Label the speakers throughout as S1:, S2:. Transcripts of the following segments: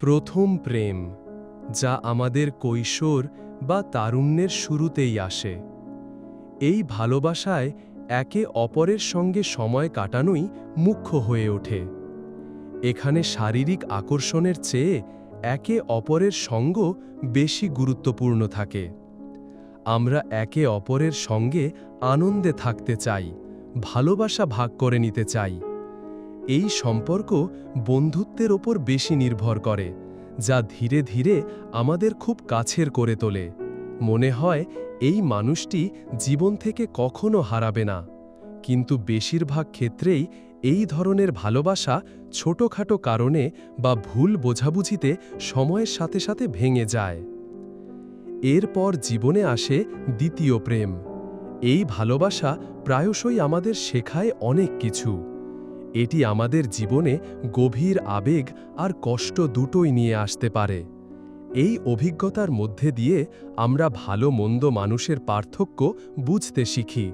S1: প্রথম প্রেম, যা আমাদের কৈশোর বা তারুণ্যের শুরুতেই আসে। এই ভালোবাসায় একে অপরের সঙ্গে সময় কাটানোই মুখ্য হয়ে ওঠে। এখানে শারীরিক আকর্ষণের চেয়ে একে অপরের সঙ্গ বেশি গুরুত্বপূর্ণ থাকে। আমরা একে অপরের সঙ্গে আনন্দে থাকতে চাই, ভালোবাসা ভাগ করে নিতে চাই। এই সম্পর্ক বন্ধুত্বের ওপর বেশি নির্ভর করে, যা ধীরে ধীরে আমাদের খুব কাছের করে তোলে। মনে হয় এই মানুষটি জীবন থেকে কখনো হারাবে না, কিন্তু বেশিরভাগ ক্ষেত্রেই এই ধরনের ভালোবাসা ছোটখাটো কারণে বা ভুল বোঝাবুঝিতে সময়ের সাথে সাথে ভেঙে যায়। এরপর জীবনে আসে দ্বিতীয় প্রেম। এই ভালোবাসা প্রায়শই আমাদের শেখায় অনেক কিছু। এটি আমাদের জীবনে গভীর আবেগ আর কষ্ট দুটোই নিয়ে আসতে পারে। এই অভিজ্ঞতার মধ্যে দিয়ে আমরা ভালো মন্দ মানুষের পার্থক্য বুঝতে শিখি।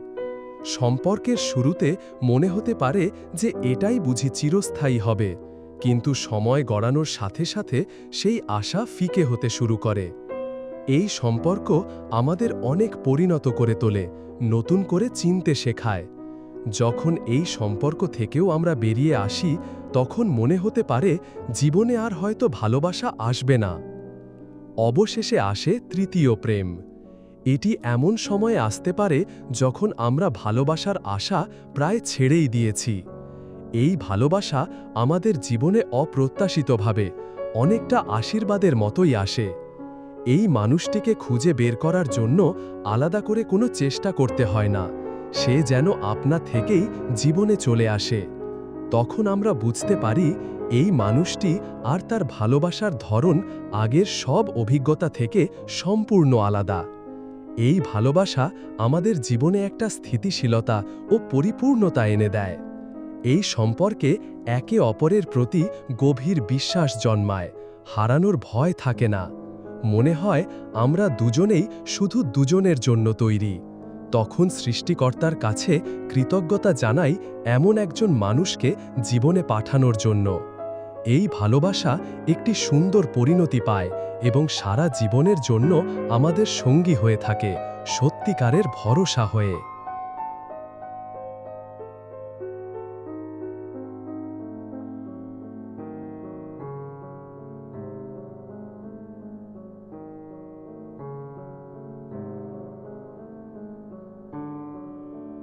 S1: সম্পর্কের শুরুতে মনে হতে পারে যে এটাই বুঝি চিরস্থায়ী হবে, কিন্তু সময় গড়ানোর সাথে সাথে সেই আশা ফিকে হতে শুরু করে। এই সম্পর্ক আমাদের অনেক পরিণত করে তোলে, নতুন করে চিনতে শেখায়। যখন এই সম্পর্ক থেকেও আমরা বেরিয়ে আসি, তখন মনে হতে পারে জীবনে আর হয়তো ভালোবাসা আসবে না। অবশেষে আসে তৃতীয় প্রেম। এটি এমন সময়ে আসতে পারে যখন আমরা ভালোবাসার আশা প্রায় ছেড়েই দিয়েছি। এই ভালোবাসা আমাদের জীবনে অপ্রত্যাশিতভাবে, অনেকটা আশীর্বাদের মতোই আসে। এই মানুষটিকে খুঁজে বের করার জন্য আলাদা করে কোনো চেষ্টা করতে হয় না। সে যেন আপনা থেকেই জীবনে চলে আসে। তখন আমরা বুঝতে পারি এই মানুষটি আর তার ভালোবাসার ধরন আগের সব অভিজ্ঞতা থেকে সম্পূর্ণ আলাদা। এই ভালোবাসা আমাদের জীবনে একটা স্থিতিশীলতা ও পরিপূর্ণতা এনে দেয়। এই সম্পর্কে একে অপরের প্রতি গভীর বিশ্বাস জন্মায়, হারানোর ভয় থাকে না। মনে হয় আমরা দুজনেই শুধু দুজনের জন্য তৈরি। তখন সৃষ্টিকর্তার কাছে কৃতজ্ঞতা জানাই এমন একজন মানুষকে জীবনে পাঠানোর জন্য। এই ভালোবাসা একটি সুন্দর পরিণতি পায় এবং সারা জীবনের জন্য আমাদের সঙ্গী হয়ে থাকে, সত্যিকারের ভরসা হয়ে।